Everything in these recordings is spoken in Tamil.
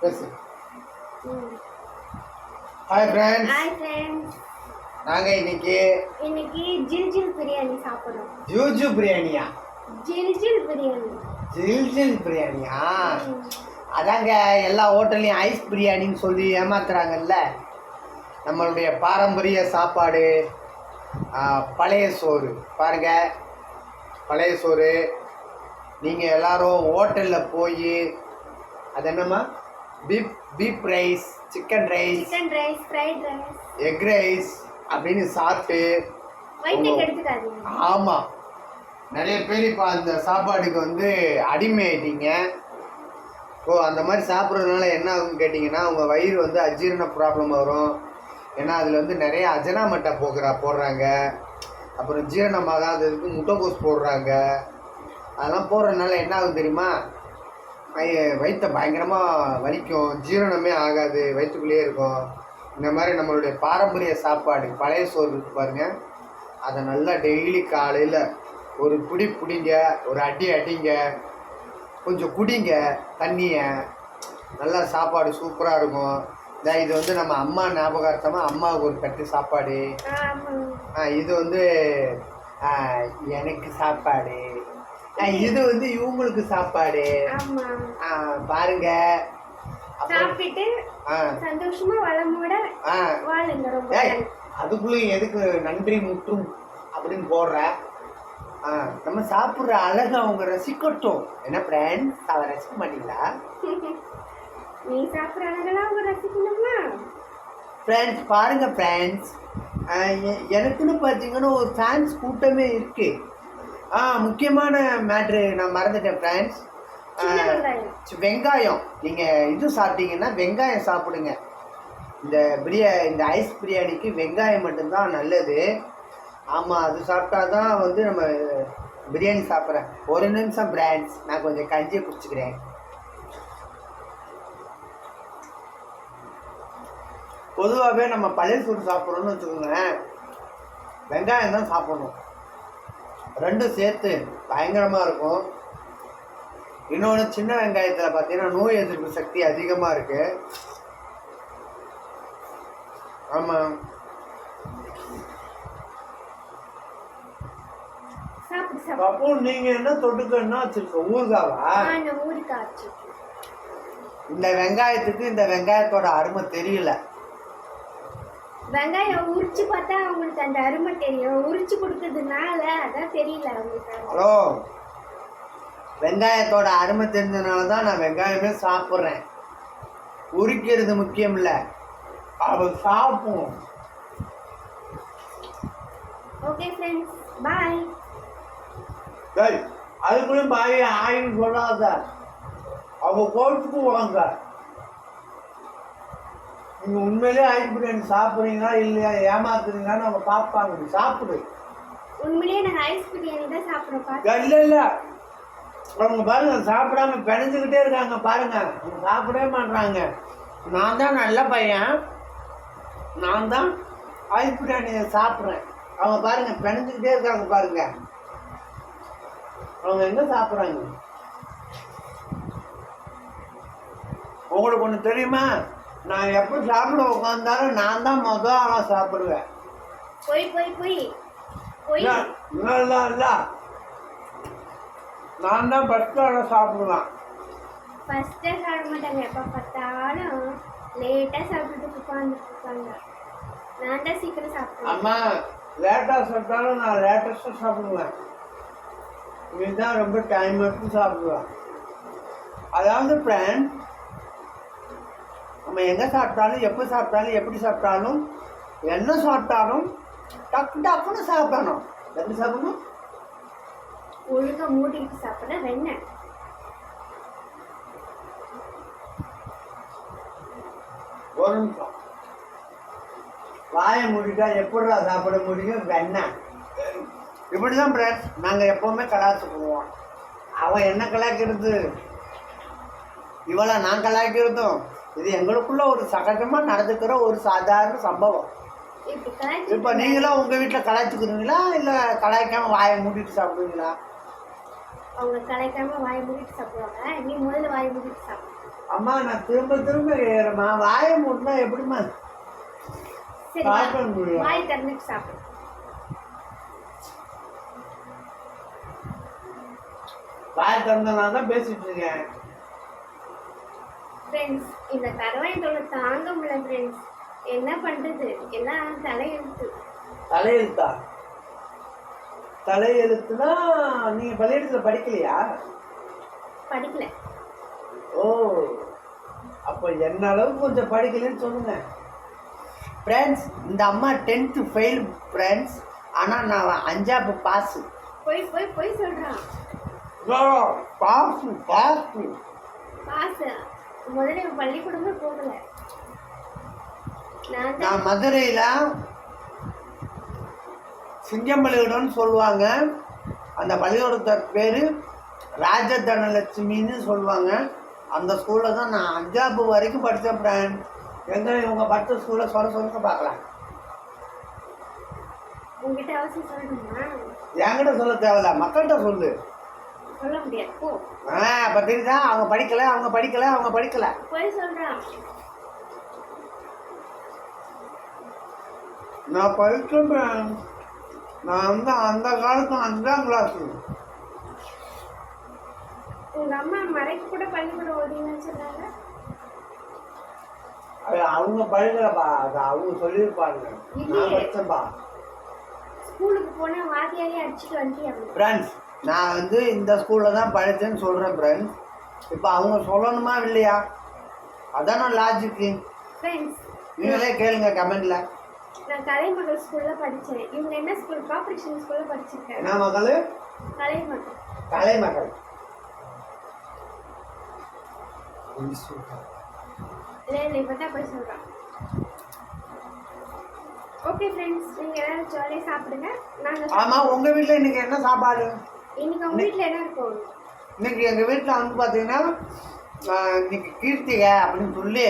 பேசு ஹாய் ஃப்ரெண்ட்ஸ் ஹாய் ஃப்ரெண்ட்ஸ் நாங்கள் இன்னைக்கு இன்னைக்கு ஜில் ஜில் பிரியாணி சாப்பிடுறோம். ஜூஜு பிரியாணியா? ஜில் ஜில் பிரியாணி. ஜில் ஜில் பிரியாணியா அதாங்க எல்லா ஹோட்டல்லையும் ஐஸ் பிரியாணின்னு சொல்லி ஏமாத்துறாங்கல்ல? நம்மளுடைய பாரம்பரிய சாப்பாடு பழைய சோறு. பாருங்க பழைய சோறு. நீங்கள் எல்லாரும் ஹோட்டலில் போய் அது என்னம்மா? Beef beef rice chicken rice chicken rice fried rice egg rice அப்படின்னு சாப்பிட்டு ஆமாம் நிறைய பேர் இப்போ அந்த சாப்பாடுக்கு வந்து அடிமை ஆயிட்டீங்க ஓ அந்த மாதிரி சாப்பிட்றதுனால என்ன ஆகும்னு கேட்டிங்கன்னா உங்கள் வயிறு வந்து அஜீரண ப்ராப்ளம் வரும். ஏன்னா அதில் வந்து நிறைய அஜனாமட்டா போக்குறா போடுறாங்க. அப்புறம் ஜீரணமாகாததுக்கு முட்டைக்கோஸ் போடுறாங்க. அதெல்லாம் போடுறதுனால என்ன ஆகும் தெரியுமா? வய- வயித்தை பயங்கரமாக வலிக்கும். ஜீரணமே ஆகாது வயிற்றுக்குள்ளேயே இருக்கும். இந்த மாதிரி நம்மளுடைய பாரம்பரிய சாப்பாடு பழைய சோறு இருக்கு பாருங்க. அதை நல்லா டெய்லி காலையில் ஒரு புடி பிடிங்க ஒரு அடி அடிங்க கொஞ்சம் குடிங்க தண்ணியை. நல்லா சாப்பாடு சூப்பராக இருக்கும். இது வந்து நம்ம அம்மா ஞாபகார்த்தமாக அம்மாவுக்கு ஒரு கட்டு சாப்பாடு. இது வந்து எனக்கு சாப்பாடு. இது வந்து இவங்களுக்கு சாப்பாடு. பாருங்க. ஆ. சந்தோஷமா வளமோட வாழுங்க ரொம்ப. அதுக்குள்ளேயும் எதுக்கு நன்றி முற்றும் அப்படின்னு போடுற? நம்ம சாப்பிட்ற அழகு அவங்க ரசிக்கட்டும். என்ன ஃப்ரெண்ட்ஸ் அவ ரசிக்க மாட்டீங்களா? நீ சாப்பிட்ற அழகெல்லாம் அவங்க ரசிக்கணுமா? ஃப்ரெண்ட்ஸ் பாருங்க ஃப்ரெண்ட்ஸ் எனக்குன்னு பார்த்தீங்கன்னா ஒரு ஃபேன்ஸ் கூட்டமே இருக்கு. ஆ முக்கியமான மேட்ரு நான் மறந்துட்டேன் ஃப்ரெண்ட்ஸ் வெங்காயம். நீங்கள் இது சாப்பிட்டீங்கன்னா வெங்காயம் சாப்பிடுங்க. இந்த பிரியா இந்த ஐஸ் பிரியாணிக்கு வெங்காயம் மட்டும்தான் நல்லது. ஆமாம் அது சாப்பிட்டா தான் வந்து நம்ம பிரியாணி சாப்பிட்றேன். ஒரு நிமிஷம் பிராண்ட்ஸ் நான் கொஞ்சம் கஞ்சியை குடிச்சுக்கிறேன். பொதுவாகவே நம்ம பழைய சோறு சாப்பிட்றோம்னு வச்சுக்கோங்களேன். வெங்காயம் தான் சாப்பிடணும். ரெண்டும் சேர்த்து பயங்கரமாக இருக்கும். இன்னொன்று சின்ன வெங்காயத்தில் பார்த்தீங்கன்னா நோய் எதிர்ப்பு சக்தி அதிகமாக இருக்கு. ஆமாம் அப்போ நீங்கள் என்ன தொட்டுக்கன்னா வச்சுருக்க? ஊறுகாவா? இந்த வெங்காயத்துக்கு இந்த வெங்காயத்தோட அருமை தெரியல. வெங்காயம் உரிச்சு பார்த்தா அவங்களுக்கு அந்த அருமை தெரியும். உரிச்சு கொடுக்கறதுனால அதான் தெரியல அவங்களுக்கு. ஹலோ வெங்காயத்தோட அருமை தெரிஞ்சதுனால தான் நான் வெங்காயமே சாப்பிட்றேன். உரிக்கிறது முக்கியம் இல்லை. அவ சாப்பிடும் ஓகே ஃப்ரெண்ட்ஸ் பாய் டேய் அதுக்குள்ளேயும் பாய் ஆயின்னு சொல்லாத. அவ கோட்டுக்கு வாங்க. நீங்க உண்மையிலேயே ஆயில் பிரியாணி சாப்பிட்றீங்களா இல்லையா? ஏமாத்துறீங்களான்னு அவங்க பார்ப்பாங்க. சாப்பிடு. உண்மையிலேயே நாங்க ஐஸ் பிரியாணி தான் சாப்பிடுறோம் இல்லை இல்லை. அவங்க பாருங்க சாப்பிடாம பிணைஞ்சுக்கிட்டே இருக்காங்க பாருங்க. அவங்க சாப்பிடவே மாட்றாங்க. நான் தான் நல்ல பையன். நான் தான் ஆயில் பிரியாணியை சாப்பிட்றேன். அவங்க பாருங்க பிணைஞ்சுக்கிட்டே இருக்காங்க பாருங்க. அவங்க எங்க சாப்பிட்றாங்க? உங்களுக்கு ஒன்று தெரியுமா? நான் எப்போ சாப்பிட உட்காந்தாலும் நான் தான் மொதல் ஆளாக சாப்பிடுவேன். போய் போய் போய். போய். இல்லை நான் தான் ஃபஸ்ட்டு ஆளாக சாப்பிடுவேன். ஃபர்ஸ்டே சாப்பிட மாட்டாங்க. எப்போ பார்த்தாலும் லேட்டாக சாப்பிட்டுட்டு உட்காந்துட்டு இருப்பாங்க. நான் தான் சீக்கிரம் சாப்பிடுவேன். அம்மா லேட்டாக சாப்பிட்டாலும் நான் லேட்டஸ்ட்டாக சாப்பிடுவேன். இதுதான் ரொம்ப டைம் எடுத்து சாப்பிடுவேன். அதாவது ஃப்ரெண்ட் நம்ம எங்கே சாப்பிட்டாலும் எப்போ சாப்பிட்டாலும் எப்படி சாப்பிட்டாலும் என்ன சாப்பிட்டாலும் டக்கு டக்குன்னு சாப்பிடணும். எப்படி சாப்பிடணும்? ஒழுங்கா மூடிட்டு சாப்பிட வெண்ணெய். ஒரு நிமிஷம். வாயை மூடிட்டா எப்படிடா சாப்பிட முடியும்? வெண்ணெய். இப்படி தான் ஃப்ரெண்ட்ஸ் நாங்கள் எப்போவுமே கலாச்சுக்குவோம் அவன் என்ன கலாய்க்கிறது? இவளை நான் கலாய்க்கிறதும். இது எங்களுக்குள்ள ஒரு சகஜமாக நடந்துக்கிற ஒரு சாதாரண சம்பவம். இப்போ நீங்களும் உங்கள் வீட்டில் கலாய்ச்சிக்கிறீங்களா? இல்லை கலாய்க்காம வாயை மூடிட்டு சாப்பிடுவீங்களா? அவங்க கலைக்காம வாய் மூடிட்டு சாப்பிடுவாங்க. நீ முதல்ல வாய் மூடிட்டு சாப்பிடு. அம்மா நான் திரும்ப திரும்ப கேட்குறேம்மா வாயை மூட்டினா எப்படிம்மா? சரி சாப்பிட முடியும். வாய் திறந்துட்டு சாப்பிடு. வாயை திறந்தனால தான் பேசிட்டு இருக்கேன். ஃப்ரெண்ட்ஸ் இந்த கருவாய் தொலை தாங்க முடியல ஃப்ரெண்ட்ஸ் என்ன பண்றது? எல்லாம் தலையெழுத்து. தலையெழுத்தா? தலையெழுத்துனா நீங்க பள்ளியிடத்துல படிக்கலையா? படிக்கல. ஓ அப்போ என்ன அளவுக்கு கொஞ்சம் படிக்கலன்னு சொல்லுங்க. ஃப்ரெண்ட்ஸ் இந்த அம்மா டென்த்து ஃபெயில் ஃப்ரெண்ட்ஸ் ஆனால் நான் அஞ்சாப்பு பாஸு போய் போய் போய் சொல்றான். பாஸு பாஸு பாச முதல்ல இவன் பள்ளிக்கூடமே போகல. நான் மதுரையில் சிங்கம்பள்ளிக்கூடம்னு சொல்லுவாங்க. அந்த பள்ளிக்கூடத்தோட பேர் ராஜதனலட்சுமின்னு சொல்லுவாங்க. அந்த ஸ்கூலில் தான் நான் அஞ்சாப்பு வரைக்கும் படித்தேன் ஃப்ரெண்ட் எங்கே இவங்க படித்த ஸ்கூலில் சொல்ல சொல்லுங்க பார்க்கலாம். என்கிட்ட சொல்ல தேவையில்ல. மக்கள்கிட்ட சொல்லு. சொல்ல முடியாது. போ. ஆ அப்போ தெரியுதா? அவங்க படிக்கலை அவங்க படிக்கலை அவங்க படிக்கலை. போய் சொல்றான் நான் படித்தேன் நான் வந்து அந்த காலத்து அஞ்சாம் கிளாஸ் உங்க அம்மா மறைக்கு கூட பள்ளிக்கூடம் ஓடிங்கன்னு சொன்னாங்க. அது அவங்க படிக்கலப்பா அது அவங்க சொல்லியிருப்பாங்க. நான். படித்தேன்ப்பா ஸ்கூலுக்கு போனா வாத்தியாரே அடிச்சுட்டு வந்துட்டியாங்க ஃப்ரெண்ட்ஸ் நான் வந்து இந்த ஸ்கூலில் தான் படித்தேன்னு சொல்கிறேன் ஃப்ரெண்ட்ஸ் இப்போ அவங்க சொல்லணுமா இல்லையா? அதான லாஜிக்கு ஃப்ரெண்ட்ஸ் நீங்களே கேளுங்க கமெண்ட்ல நான் கலைமகள் ஸ்கூல்ல படிச்சேன். இவங்க என்ன ஸ்கூல் கார்பரேஷன் ஸ்கூல்ல படிச்சிருக்காங்க. என்ன மகள்? கலைமகள். கலை மகள் இல்லை இல்லை இப்போ தான் போய் ஓகே ஃப்ரெண்ட்ஸ் நீங்க எல்லாரும் ஜாலியாக சாப்பிடுங்க. நாங்க ஆமாம் உங்கள் வீட்டில் இன்னைக்கு என்ன சாப்பாடு? இன்னைக்கு உங்க வீட்ல என்ன இருக்கும் இன்னைக்கு எங்கள் வீட்டில் வந்து பார்த்தீங்கன்னா இன்னைக்கு கீர்த்திகை அப்படின்னு சொல்லி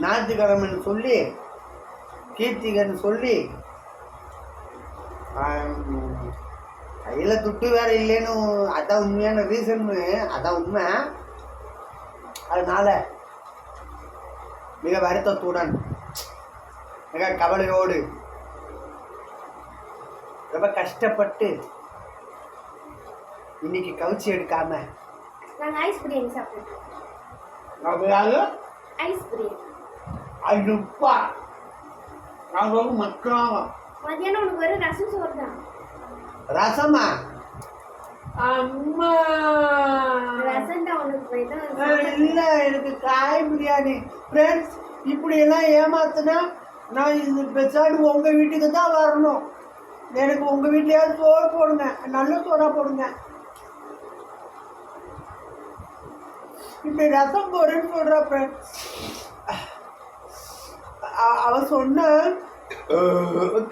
ஞாயிற்றுக்கிழமைன்னு சொல்லி கீர்த்திகைன்னு சொல்லி கையில் துட்டு வேற இல்லைன்னு அதான் உண்மையான ரீசன்னு அதான் உண்மை. அதனால மிக வருத்தத்துடன் மிக கவலையோடு ரொம்ப கஷ்டப்பட்டு இன்னைக்கு கவுச்சி எடுக்காம நாங்க ஐஸ் பிரியாணி அப்படியாவது ஐஸ் பிரியாணி ஐநூறுப்பா நான் ரொம்ப மக்களாக மதியானம் உனக்கு வெறும் ரசம் சோறு தான். ரசமா? அம்மா. ரசம் தான் உனக்கு இல்ல எனக்கு காய் பிரியாணி. ஃப்ரெண்ட்ஸ் இப்படி எல்லாம் ஏமாத்துனா நான் இந்த பெசாடு உங்க வீட்டுக்கு தான் வரணும். எனக்கு உங்க வீட்லயாவது சோறு போடுங்க. நல்ல சோறா போடுங்க. இப்படி ரசம் போடுன்னு சொல்றா ஃப்ரெண்ட்ஸ் அவ சொன்ன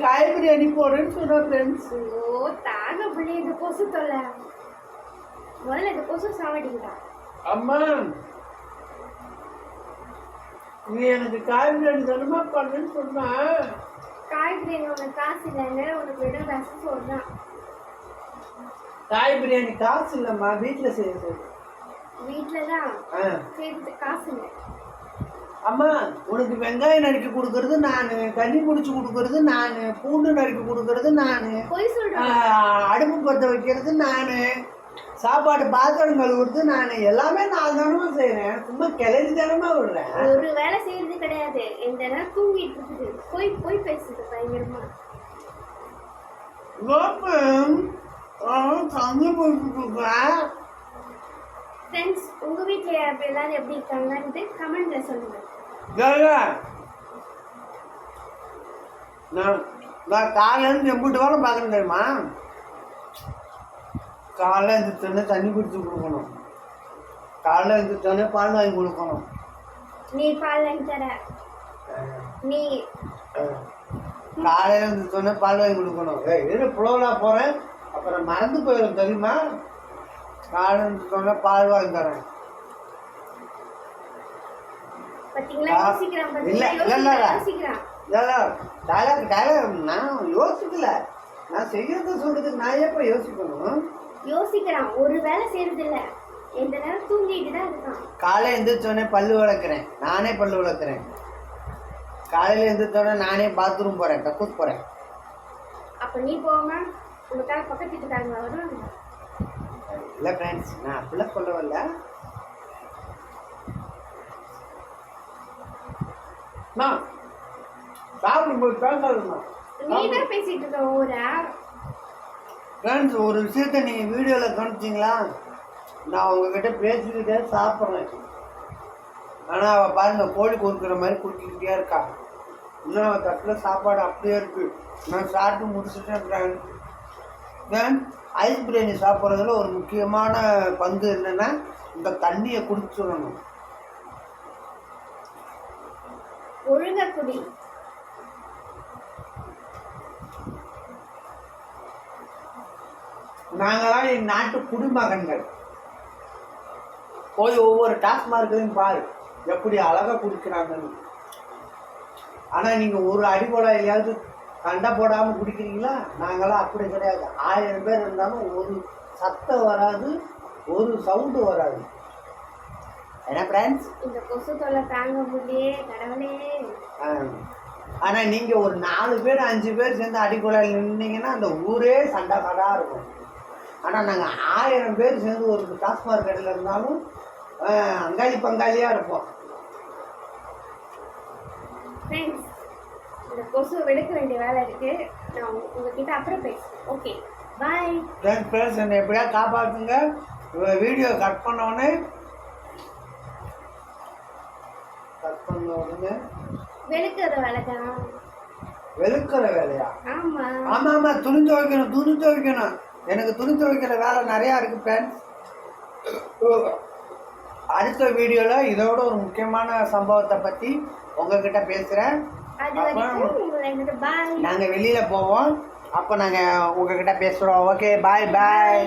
காய் பிரியாணி போடுன்னு சொல்றா ஃப்ரெண்ட்ஸ் ஓ தாங்க பிள்ளை இந்த கொசு தொல்லை. முதல்ல இந்த கொசு சாவடிங்கடா அம்மா நீ எனக்கு காய் பிரியாணி தானமா பண்ணுன்னு சொன்ன. காய் பிரியாணி உனக்கு காசு இல்லைன்னு உனக்கு வெறும் ரசம் சோறு தான் காய் பிரியாணி காசு இல்லைம்மா வீட்டில் செய்யுது வீட்டில் தான் ஆ. செய்யறதுக்கு காசு இல்லை. அம்மா உனக்கு வெங்காயம் நறுக்கி கொடுக்கறது நான் கண்ணி பிடிச்சி கொடுக்கறது நான் பூண்டு நறுக்கி கொடுக்கறது நான் பொய் சொல்றான் அடுப்பு பற்ற வைக்கிறது நான். சாப்பாடு பாத்திரம் கழுவுறது நான் எல்லாமே நான் தானமா செய்கிறேன் சும்மா கிளறி தானமா விடுறேன். ஒரு வேலை செய்யறது கிடையாது. இந்த நேரம் தூங்கிட்டு இருக்குது. போய் போய் பேசுது பயங்கரமா. தண்ணி கொடுக்குறேன் ஃப்ரெண்ட்ஸ் உங்க வீட்ல அப்படி எல்லாரும் எப்படி இருக்காங்கன்ட்டு கமெண்ட்ல சொல்லுங்க. நான் காலையிலேருந்து எம்பிட்டு வேலை பார்க்கணும் தெரியுமா? காலைல எழுந்திரிச்சோடனே தண்ணி குடிச்சு கொடுக்கணும். காலைல எழுந்திரிச்சோடனே பால் வாங்கி கொடுக்கணும். நீ பால் வாங்கி தர. நீ. காலையில் எழுந்திரிச்சோடனே பால் வாங்கி கொடுக்கணும். ஏய் இரு புலவலாக போகிறேன் அப்புறம் மறந்து போயிடும் தெரியுமா? காலையில் எழுந்திரிச்சோடனே பால் வாங்கி தரேன். இல்ல, இல்ல, இல்ல. டைலாக் டைலாக் நான் யோசிக்கல. நான் செய்யறத சொல்றதுக்கு நான் எப்போ யோசிக்கணும்? யோசிக்கிறான். ஒரு வேலை செய்யறது இல்ல எந்த நேரம் தூங்கிட்டு தான் இருக்கான். காலை எந்திரிச்சோடனே பல்லு விளக்குறேன். நானே பல்லு விளக்குறேன். காலையில் எந்திரிச்சோடனே நானே பாத்ரூம் போகிறேன் கக்கூஸ் போகிறேன் அப்ப நீ போகாம உனக்காக பக்கத்து வீட்டுக்காரங்க வருவாங்க. இல்லை ஃப்ரெண்ட்ஸ் நான் அப்படிலாம் சொல்ல வரல சாப்பிடும்போது பேசாதுமா நீ தான் பேசிட்டு இருக்க ஊரா. ஃப்ரெண்ட்ஸ் ஒரு விஷயத்த நீங்கள் வீடியோவில் கவனிச்சிங்களா நான் உங்ககிட்ட பேசிக்கிட்டே சாப்பிட்றேன். ஆனால் அவள் பாருங்கள் கோழி கொடுக்குற மாதிரி குடிக்கிட்டே இருக்கா. இன்னும் அவள் தட்டில் சாப்பாடு அப்படியே இருக்குது நான் சாப்பிட்டு முடிச்சுட்டேன் ஃப்ரெண்ட் ஐஸ் பிரியாணி சாப்பிட்றதுல ஒரு முக்கியமான பங்கு என்னென்னா இந்த தண்ணியை குடிச்சிடணும். ஒழுங்க குடி. நாங்களாம் என் நாட்டு குடிமகன்கள். போய் ஒவ்வொரு டாஸ்மார்க்கையும் பாரு எப்படி அழகா குடிக்கிறாங்கன்னு. ஆனா நீங்க ஒரு அடிபடாயிலையாவது கண்டை போடாம குடிக்கிறீங்களா? நாங்களாம் அப்படி கிடையாது. ஆயிரம் பேர் இருந்தாலும் ஒரு சத்தம் வராது ஒரு சவுண்டு வராது. என்ன ஃப்ரெண்ட்ஸ் இந்த கொசு தொல்லை தாங்க முடியே கடவுளே. ஆனா நீங்க ஒரு நாலு பேர் அஞ்சு பேர் சேர்ந்து அடிக்குழாயில் நின்னீங்கன்னா அந்த ஊரே சண்டைக்காடாக இருக்கும். ஆனா நாங்க ஆயிரம் பேர் சேர்ந்து ஒரு டாஸ்மாக் கடையில் இருந்தாலும் அங்காளி பங்காளியா இருப்போம். ஃப்ரெண்ட்ஸ் இந்த கொசு வெளுக்க வேண்டிய வேலை இருக்கு. நான் உங்க- உங்ககிட்ட அப்புறம் பேசுறேன். ஓகே பாய் ஃப்ரெண்ட்ஸ் ஃப்ரெண்ட்ஸ் என்னை எப்படியா காப்பாற்றுங்க வீடியோ கட் பண்ண கட் பண்ண உடனே வெளுக்கிற வேலை தான். வெளுக்கிற வேலையா? ஆமா. ஆமா ஆமா துணி துவைக்கணும் துணி துவைக்கணும். எனக்கு துணி துவைக்கிற வேலை நிறையா இருக்கு ஃப்ரெண்ட்ஸ் அடுத்த வீடியோவில் இதோட ஒரு முக்கியமான சம்பவத்தை பற்றி உங்ககிட்ட பேசுகிறேன் நாங்கள் வெளியில் போவோம். அப்போ நாங்கள் உங்ககிட்ட பேசுகிறோம் ஓகே பாய் பாய்